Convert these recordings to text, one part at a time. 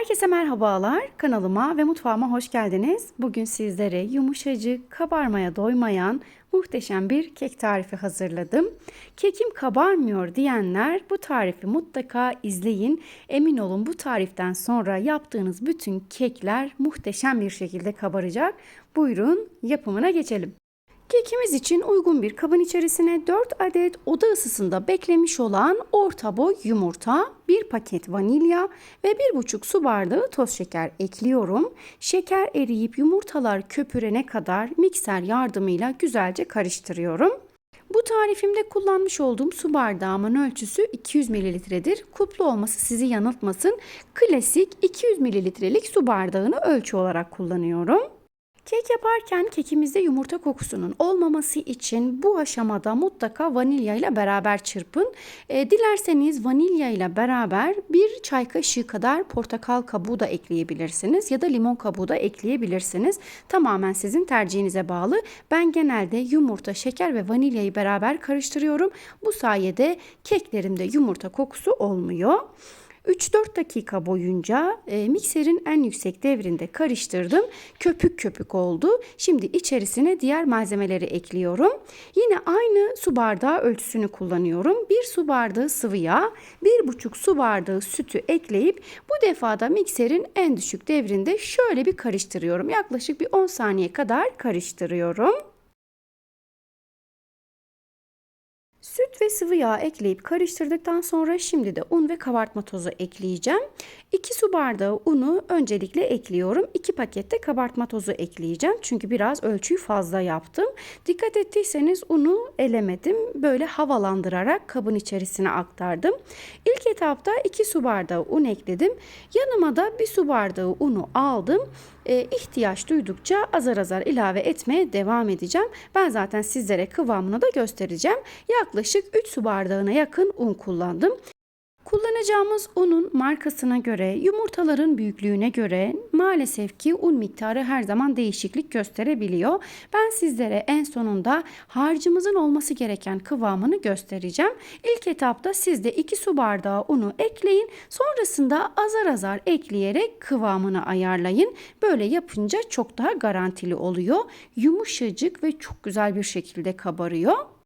Herkese merhabalar. Kanalıma ve mutfağıma hoş geldiniz. Bugün sizlere yumuşacık, kabarmaya doymayan muhteşem bir kek tarifi hazırladım. Kekim kabarmıyor diyenler bu tarifi mutlaka izleyin. Emin olun bu tariften sonra yaptığınız bütün kekler muhteşem bir şekilde kabaracak. Buyurun yapımına geçelim. Kekimiz için uygun bir kabın içerisine 4 adet oda ısısında beklemiş olan orta boy yumurta, 1 paket vanilya ve 1,5 su bardağı toz şeker ekliyorum. Şeker eriyip yumurtalar köpürene kadar mikser yardımıyla güzelce karıştırıyorum. Bu tarifimde kullanmış olduğum su bardağımın ölçüsü 200 mililitredir. Kuplu olması sizi yanıltmasın. Klasik 200 mililitrelik su bardağını ölçü olarak kullanıyorum. Kek yaparken kekimizde yumurta kokusunun olmaması için bu aşamada mutlaka vanilya ile beraber çırpın. E, dilerseniz vanilya ile beraber bir çay kaşığı kadar portakal kabuğu da ekleyebilirsiniz ya da limon kabuğu da ekleyebilirsiniz. Tamamen sizin tercihinize bağlı. Ben genelde yumurta, şeker ve vanilyayı beraber karıştırıyorum. Bu sayede keklerimde yumurta kokusu olmuyor. 3-4 dakika boyunca e, mikserin en yüksek devrinde karıştırdım. Köpük köpük oldu. Şimdi içerisine diğer malzemeleri ekliyorum. Yine aynı su bardağı ölçüsünü kullanıyorum. 1 su bardağı sıvı yağ, 1,5 su bardağı sütü ekleyip bu defada mikserin en düşük devrinde şöyle bir karıştırıyorum. Yaklaşık bir 10 saniye kadar karıştırıyorum. Süt ve sıvı yağ ekleyip karıştırdıktan sonra şimdi de un ve kabartma tozu ekleyeceğim. 2 su bardağı unu öncelikle ekliyorum. 2 pakette kabartma tozu ekleyeceğim. Çünkü biraz ölçüyü fazla yaptım. Dikkat ettiyseniz unu elemedim. Böyle havalandırarak kabın içerisine aktardım. İlk etapta 2 su bardağı un ekledim. Yanıma da 1 su bardağı unu aldım e, ihtiyaç duydukça azar azar ilave etmeye devam edeceğim. Ben zaten sizlere kıvamını da göstereceğim. Yaklaşık 3 su bardağına yakın un kullandım. Kullanacağımız unun markasına göre, yumurtaların büyüklüğüne göre maalesef ki un miktarı her zaman değişiklik gösterebiliyor. Ben sizlere en sonunda harcımızın olması gereken kıvamını göstereceğim. İlk etapta siz de 2 su bardağı unu ekleyin. Sonrasında azar azar ekleyerek kıvamını ayarlayın. Böyle yapınca çok daha garantili oluyor. Yumuşacık ve çok güzel bir şekilde kabarıyor.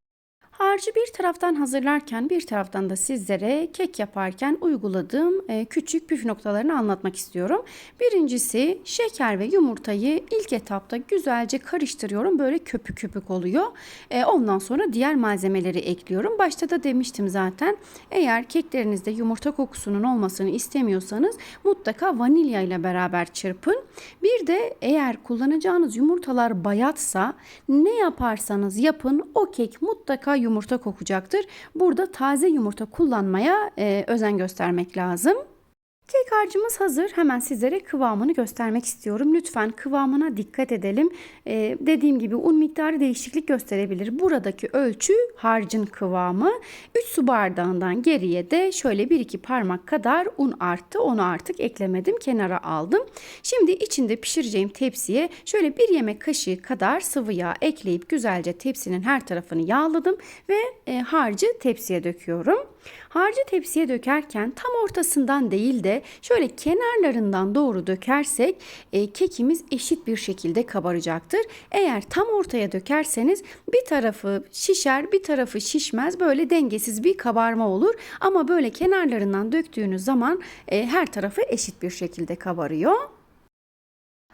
Harcı bir taraftan hazırlarken bir taraftan da sizlere kek yaparken uyguladığım e, küçük püf noktalarını anlatmak istiyorum. Birincisi şeker ve yumurtayı ilk etapta güzelce karıştırıyorum. Böyle köpük köpük oluyor. E, ondan sonra diğer malzemeleri ekliyorum. Başta da demiştim zaten. Eğer keklerinizde yumurta kokusunun olmasını istemiyorsanız mutlaka vanilya ile beraber çırpın. Bir de eğer kullanacağınız yumurtalar bayatsa ne yaparsanız yapın o kek mutlaka yumurta kokacaktır. Burada taze yumurta kullanmaya e, özen göstermek lazım. Kek harcımız hazır. Hemen sizlere kıvamını göstermek istiyorum. Lütfen kıvamına dikkat edelim. Ee, dediğim gibi un miktarı değişiklik gösterebilir. Buradaki ölçü harcın kıvamı. 3 su bardağından geriye de şöyle 1-2 parmak kadar un arttı. Onu artık eklemedim. Kenara aldım. Şimdi içinde pişireceğim tepsiye şöyle bir yemek kaşığı kadar sıvı yağ ekleyip güzelce tepsinin her tarafını yağladım ve e, harcı tepsiye döküyorum. Harcı tepsiye dökerken tam ortasından değil de şöyle kenarlarından doğru dökersek e, kekimiz eşit bir şekilde kabaracaktır. Eğer tam ortaya dökerseniz bir tarafı şişer bir tarafı şişmez böyle dengesiz bir kabarma olur. Ama böyle kenarlarından döktüğünüz zaman e, her tarafı eşit bir şekilde kabarıyor.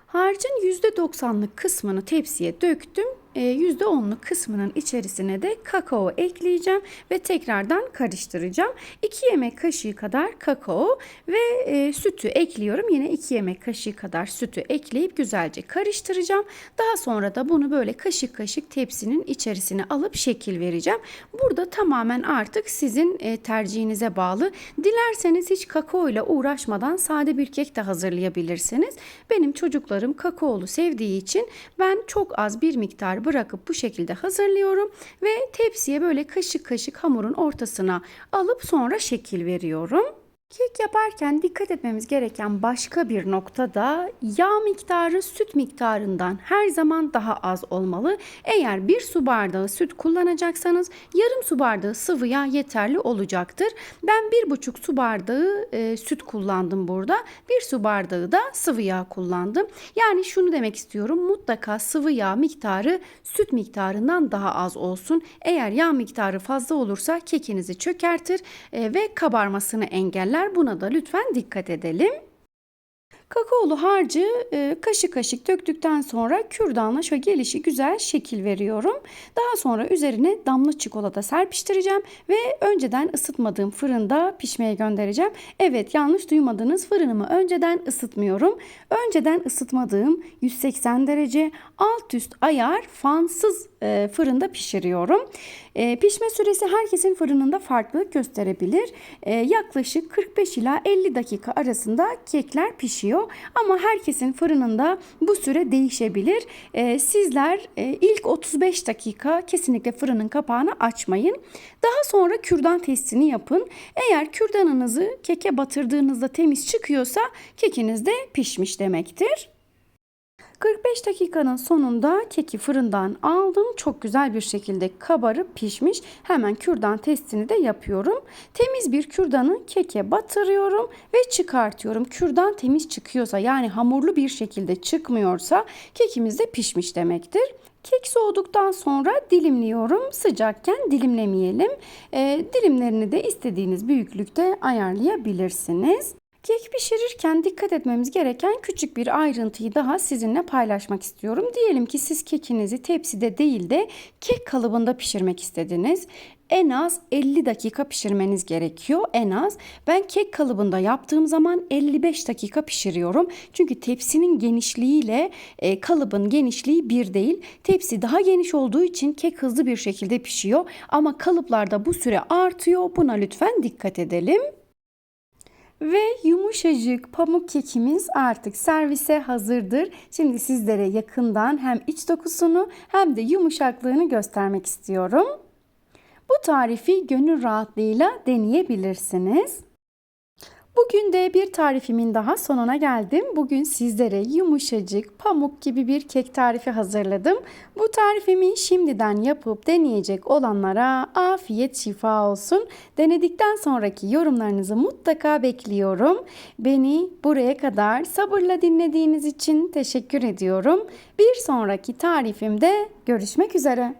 Harcın %90'lık kısmını tepsiye döktüm. %10'luk e, kısmının içerisine de kakao ekleyeceğim ve tekrardan karıştıracağım. 2 yemek kaşığı kadar kakao ve e, sütü ekliyorum. Yine 2 yemek kaşığı kadar sütü ekleyip güzelce karıştıracağım. Daha sonra da bunu böyle kaşık kaşık tepsinin içerisine alıp şekil vereceğim. Burada tamamen artık sizin e, tercihinize bağlı. Dilerseniz hiç kakao ile uğraşmadan sade bir kek de hazırlayabilirsiniz. Benim çocuklarım kakaolu sevdiği için ben çok az bir miktar bırakıp bu şekilde hazırlıyorum ve tepsiye böyle kaşık kaşık hamurun ortasına alıp sonra şekil veriyorum. Kek yaparken dikkat etmemiz gereken başka bir nokta da yağ miktarı süt miktarından her zaman daha az olmalı. Eğer bir su bardağı süt kullanacaksanız yarım su bardağı sıvı yağ yeterli olacaktır. Ben bir buçuk su bardağı e, süt kullandım burada. Bir su bardağı da sıvı yağ kullandım. Yani şunu demek istiyorum mutlaka sıvı yağ miktarı süt miktarından daha az olsun. Eğer yağ miktarı fazla olursa kekinizi çökertir e, ve kabarmasını engeller. Buna da lütfen dikkat edelim. Kakaolu harcı e, kaşık kaşık döktükten sonra kürdanla şöyle gelişi güzel şekil veriyorum. Daha sonra üzerine damla çikolata serpiştireceğim ve önceden ısıtmadığım fırında pişmeye göndereceğim. Evet yanlış duymadınız fırınımı önceden ısıtmıyorum. Önceden ısıtmadığım 180 derece alt üst ayar fansız e, fırında pişiriyorum. E, pişme süresi herkesin fırınında farklılık gösterebilir. E, yaklaşık 45 ila 50 dakika arasında kekler pişiyor. Ama herkesin fırınında bu süre değişebilir. E, sizler e, ilk 35 dakika kesinlikle fırının kapağını açmayın. Daha sonra kürdan testini yapın. Eğer kürdanınızı keke batırdığınızda temiz çıkıyorsa kekiniz de pişmiş demektir. 45 dakikanın sonunda keki fırından aldım. Çok güzel bir şekilde kabarıp pişmiş. Hemen kürdan testini de yapıyorum. Temiz bir kürdanı keke batırıyorum ve çıkartıyorum. Kürdan temiz çıkıyorsa yani hamurlu bir şekilde çıkmıyorsa kekimiz de pişmiş demektir. Kek soğuduktan sonra dilimliyorum. Sıcakken dilimlemeyelim. E, dilimlerini de istediğiniz büyüklükte ayarlayabilirsiniz. Kek pişirirken dikkat etmemiz gereken küçük bir ayrıntıyı daha sizinle paylaşmak istiyorum. Diyelim ki siz kekinizi tepside değil de kek kalıbında pişirmek istediniz. En az 50 dakika pişirmeniz gerekiyor en az. Ben kek kalıbında yaptığım zaman 55 dakika pişiriyorum. Çünkü tepsinin genişliğiyle e, kalıbın genişliği bir değil. Tepsi daha geniş olduğu için kek hızlı bir şekilde pişiyor. Ama kalıplarda bu süre artıyor. Buna lütfen dikkat edelim. Ve yumuşacık pamuk kekimiz artık servise hazırdır. Şimdi sizlere yakından hem iç dokusunu hem de yumuşaklığını göstermek istiyorum. Bu tarifi gönül rahatlığıyla deneyebilirsiniz. Bugün de bir tarifimin daha sonuna geldim. Bugün sizlere yumuşacık, pamuk gibi bir kek tarifi hazırladım. Bu tarifimi şimdiden yapıp deneyecek olanlara afiyet şifa olsun. Denedikten sonraki yorumlarınızı mutlaka bekliyorum. Beni buraya kadar sabırla dinlediğiniz için teşekkür ediyorum. Bir sonraki tarifimde görüşmek üzere.